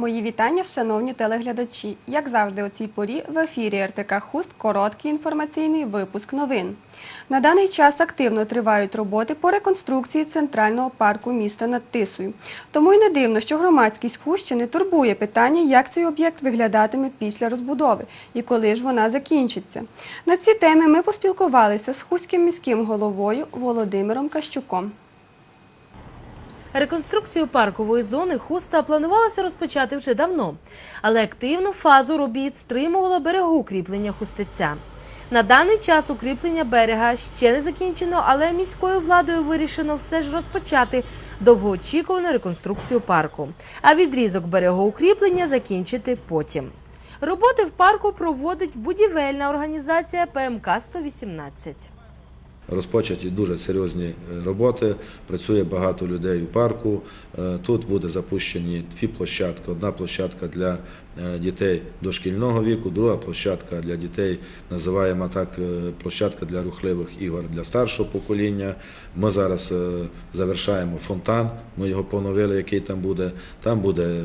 Мої вітання, шановні телеглядачі. Як завжди, у цій порі в ефірі РТК Хуст короткий інформаційний випуск новин. На даний час активно тривають роботи по реконструкції центрального парку міста над Тисою. Тому й не дивно, що громадськість Хущини турбує питання, як цей об'єкт виглядатиме після розбудови і коли ж вона закінчиться. На ці теми ми поспілкувалися з Хуським міським головою Володимиром Кащуком. Реконструкцію паркової зони хуста планувалося розпочати вже давно, але активну фазу робіт стримувало берегоукріплення хустеця. На даний час укріплення берега ще не закінчено, але міською владою вирішено все ж розпочати довгоочікувану реконструкцію парку, а відрізок берегоукріплення закінчити потім. Роботи в парку проводить будівельна організація ПМК 118 Розпочаті дуже серйозні е, роботи. Працює багато людей у парку. Е, Тут буде запущені дві площадки. Одна площадка для е, дітей дошкільного віку, друга площадка для дітей, називаємо так площадка для рухливих ігор для старшого покоління. Ми зараз завершаємо фонтан. Ми його поновили, який там буде. Там буде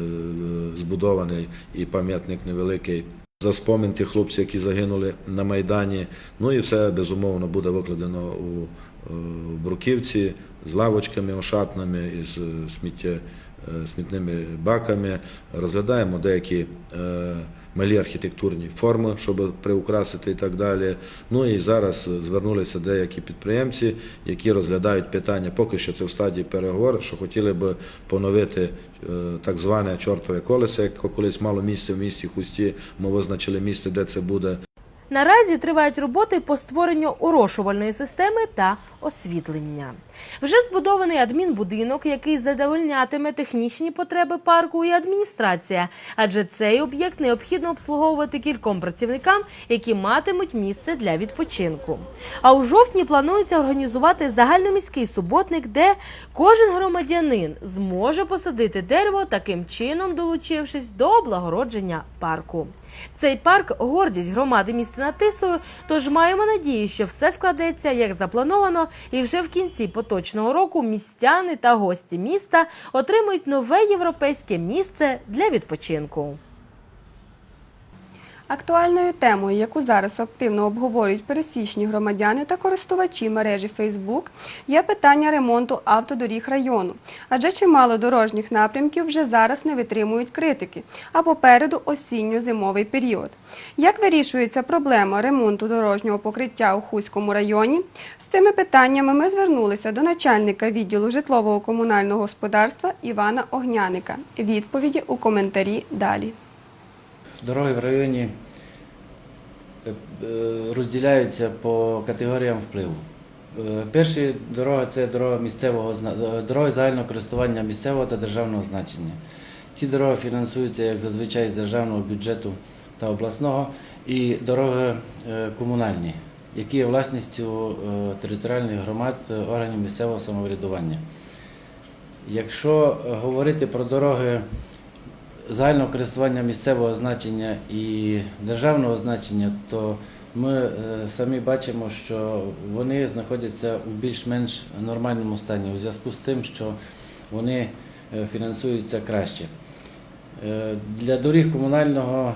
збудований і пам'ятник невеликий за спомін тих хлопців, які загинули на Майдані. Ну і все безумовно буде викладено у е, Бруківці з лавочками ошатними, із е, сміття, е, смітними баками. Розглядаємо деякі малі архітектурні форми, щоб приукрасити і так далі. Ну і зараз звернулися деякі підприємці, які розглядають питання, поки що це в стадії переговорів, що хотіли б поновити е, так зване чортове колесо, як колись мало місце в місті Хусті. Ми визначили місце, де це буде. Наразі тривають роботи по створенню орошувальної системи та освітлення. Вже збудований адмінбудинок, який задовольнятиме технічні потреби парку і адміністрація, адже цей об'єкт необхідно обслуговувати кільком працівникам, які матимуть місце для відпочинку. А у жовтні планується організувати загальноміський суботник, де кожен громадянин зможе посадити дерево, таким чином долучившись до облагородження парку. Цей парк гордість громади міста Тисою, тож маємо надію, що все складеться як заплановано, і вже в кінці поточного року містяни та гості міста отримують нове європейське місце для відпочинку. Актуальною темою, яку зараз активно обговорюють пересічні громадяни та користувачі мережі Facebook, є питання ремонту автодоріг району. Адже чимало дорожніх напрямків вже зараз не витримують критики, а попереду осінньо-зимовий період. Як вирішується проблема ремонту дорожнього покриття у Хуському районі? З цими питаннями ми звернулися до начальника відділу житлового комунального господарства Івана Огняника. Відповіді у коментарі далі. Дороги в районі розділяються по категоріям впливу. Е, Перші дороги це дорога місцевого е, дороги загального користування місцевого та державного значення. Ці дороги фінансуються як зазвичай з державного бюджету та обласного, і дороги е, комунальні, які є власністю е, територіальних громад е, органів місцевого самоврядування. Якщо е, говорити про дороги загального користування місцевого значення і державного значення, то ми е, самі бачимо, що вони знаходяться у більш-менш нормальному стані у зв'язку з тим, що вони е, фінансуються краще. Е, Для доріг комунального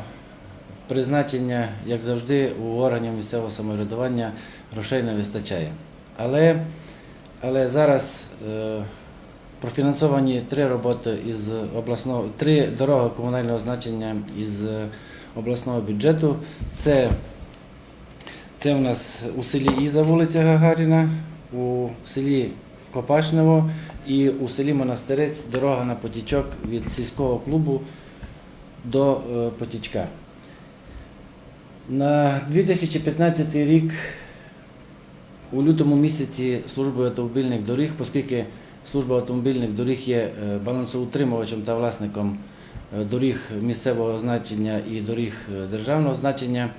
призначення, як завжди, у органів місцевого самоврядування грошей не вистачає. Але, але зараз профінансовані три роботи із обласного, три дороги комунального значення із обласного бюджету. Це, це у нас у селі Іза, вулиця Гагаріна, у селі Копашнево і у селі Монастирець дорога на потічок від сільського клубу до е, потічка. На 2015 рік у лютому місяці службою автомобільних доріг, оскільки служба автомобільних доріг є е, балансоутримувачем та власником е, доріг місцевого значення і доріг е, державного значення,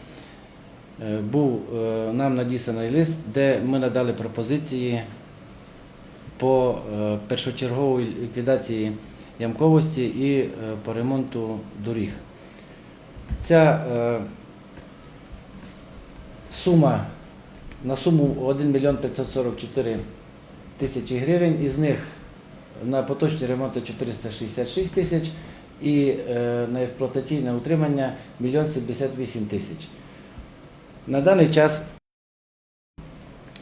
був нам надісланий лист, де ми надали пропозиції по першочерговій ліквідації ямковості і по ремонту доріг. Ця сума на суму 1 мільйон 544 тисячі гривень, із них на поточні ремонти 466 тисяч і е, на експлуатаційне утримання 1 78 тисяч. На даний час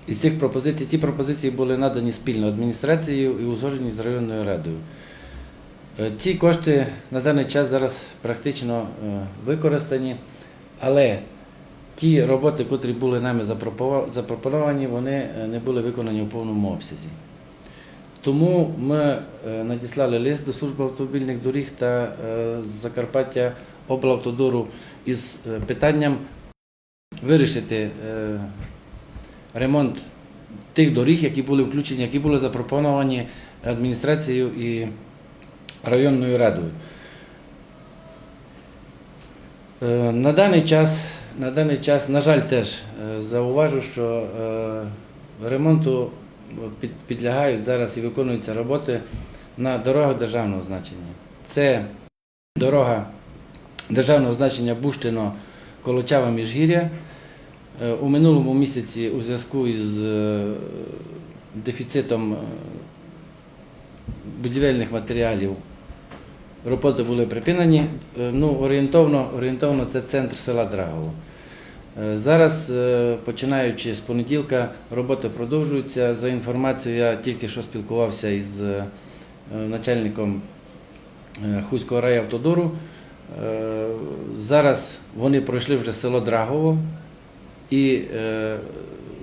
із цих пропозицій, ці пропозиції були надані спільно адміністрацією і узгоджені з районною радою. Е, Ці кошти на даний час зараз практично е, використані, але ті роботи, котрі були нами запропоновані, вони е, не були виконані у повному обсязі. Тому ми е, надіслали лист до служби автомобільних доріг та е, Закарпаття облавтодору із питанням вирішити ремонт тих доріг, які були включені, які були запропоновані адміністрацією і районною радою. На даний час, на даний час, на жаль, теж е, зауважу, що е, ремонту підлягають зараз і виконуються роботи на дорогах державного значення. Це дорога державного значення Буштино Колочава Міжгір'я. Е, У минулому місяці у зв'язку із е, дефіцитом е, будівельних матеріалів роботи були припинені. Е, Ну, орієнтовно, орієнтовно це центр села Драгово. Е, Зараз, е, починаючи з понеділка, роботи продовжуються. За інформацією, я тільки що спілкувався із е, начальником Хуського райавтодору. Зараз вони пройшли вже село Драгово і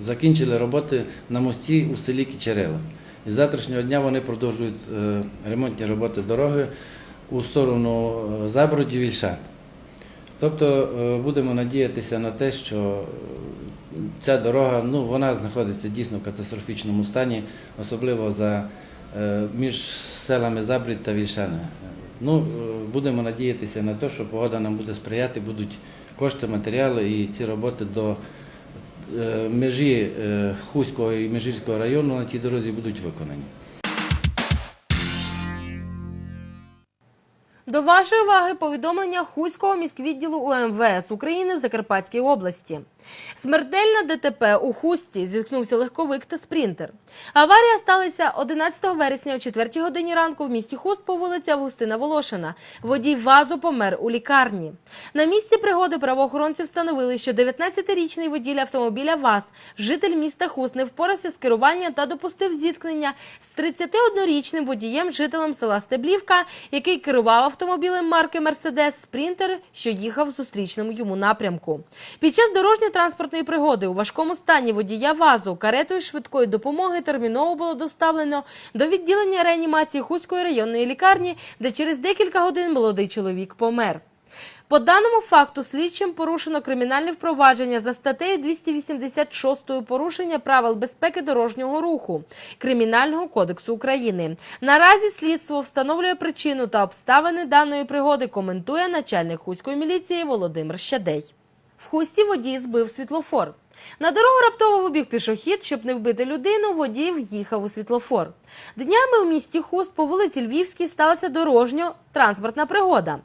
закінчили роботи на мості у селі Кічерела. І з завтрашнього дня вони продовжують ремонтні роботи дороги у сторону Забродів Вільшан. Тобто е, будемо надіятися на те, що е, ця дорога ну, вона знаходиться дійсно в катастрофічному стані, особливо за, е, між селами Забрід та Вільшани. Ну, будемо надіятися на те, що погода нам буде сприяти, будуть кошти, матеріали і ці роботи до межі Хуського і Межирського району на цій дорозі будуть виконані. До вашої уваги повідомлення Хуського міськвідділу УМВС України в Закарпатській області. Смертельна ДТП у Хусті зіткнувся легковик та спринтер. Аварія сталася 11 вересня о 4 годині ранку в місті Хуст по вулиці Августина Волошина. Водій ВАЗу помер у лікарні. На місці пригоди правоохоронці встановили, що 19-річний водій автомобіля ВАЗ, житель міста Хуст, не впорався з керуванням та допустив зіткнення з 31-річним водієм, жителем села Стеблівка, який керував автомобілем марки Мерседес Спрінтер, що їхав в зустрічному йому напрямку. Під час дорожньо-транспортної пригоди у важкому стані водія ВАЗу каретою швидкої допомоги терміново було доставлено до відділення реанімації Хуської районної лікарні, де через декілька годин молодий чоловік помер. По даному факту слідчим порушено кримінальне впровадження за статтею 286 порушення правил безпеки дорожнього руху Кримінального кодексу України. Наразі слідство встановлює причину та обставини даної пригоди, коментує начальник Хуської міліції Володимир Щадей. В Хусті водій збив світлофор. На дорогу раптово вибіг пішохід, щоб не вбити людину, водій в'їхав у світлофор. Днями у місті Хуст по вулиці Львівській сталася дорожньо-транспортна пригода,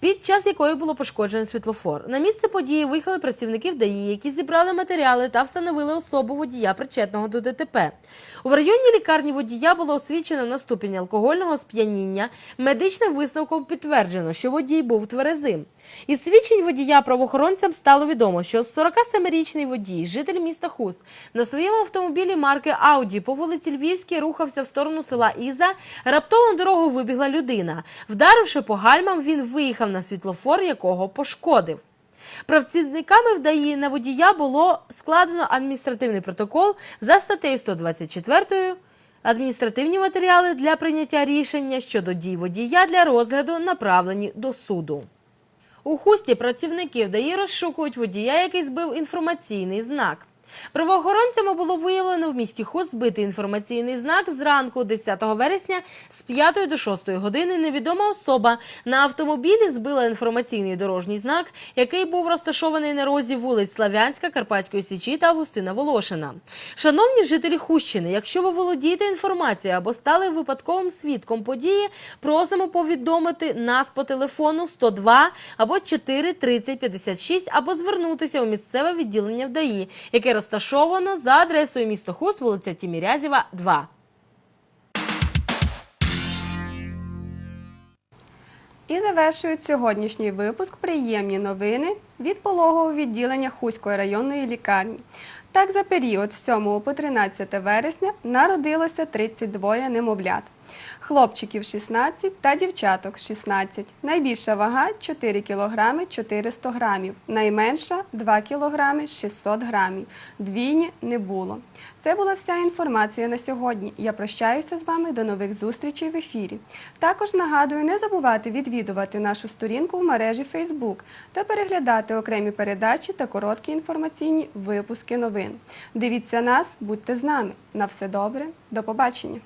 під час якої було пошкоджено світлофор. На місце події виїхали працівники ВДАІ, які зібрали матеріали та встановили особу водія, причетного до ДТП. У районній лікарні водія було освічено на ступінь алкогольного сп'яніння. Медичним висновком підтверджено, що водій був тверезим. Із свідчень водія правоохоронцям стало відомо, що 47-річний водій, житель міста Хуст, на своєму автомобілі марки Ауді по вулиці Львівській рухався в сторону села Іза. Раптово на дорогу вибігла людина. Вдаривши по гальмам, він виїхав на світлофор, якого пошкодив. Працівниками ВДАІ на водія було складено адміністративний протокол за статтею 124 Адміністративні матеріали для прийняття рішення щодо дій водія для розгляду направлені до суду. У хусті працівники вдає розшукують водія, який збив інформаційний знак. Правоохоронцями було виявлено в місті Хуст збитий інформаційний знак зранку 10 вересня з 5 до 6 години. Невідома особа на автомобілі збила інформаційний дорожній знак, який був розташований на розі вулиць Славянська, Карпатської Січі та Августина Волошина. Шановні жителі Хущини, якщо ви володієте інформацією або стали випадковим свідком події, просимо повідомити нас по телефону 102 або 4 30 56 або звернутися у місцеве відділення ВДАІ, яке розташовано за адресою місто Хуст, вулиця Тімірязєва, 2. І завершують сьогоднішній випуск приємні новини від пологового відділення Хуської районної лікарні. Так, за період з 7 по 13 вересня народилося 32 немовлят. Хлопчиків 16 та дівчаток 16. Найбільша вага 4 кг 400 грамів, найменша 2 кг 600 грамів. Двійні не було. Це була вся інформація на сьогодні. Я прощаюся з вами до нових зустрічей в ефірі. Також нагадую не забувати відвідувати нашу сторінку в мережі Facebook та переглядати окремі передачі та короткі інформаційні випуски новин. Дивіться нас, будьте з нами. На все добре, до побачення.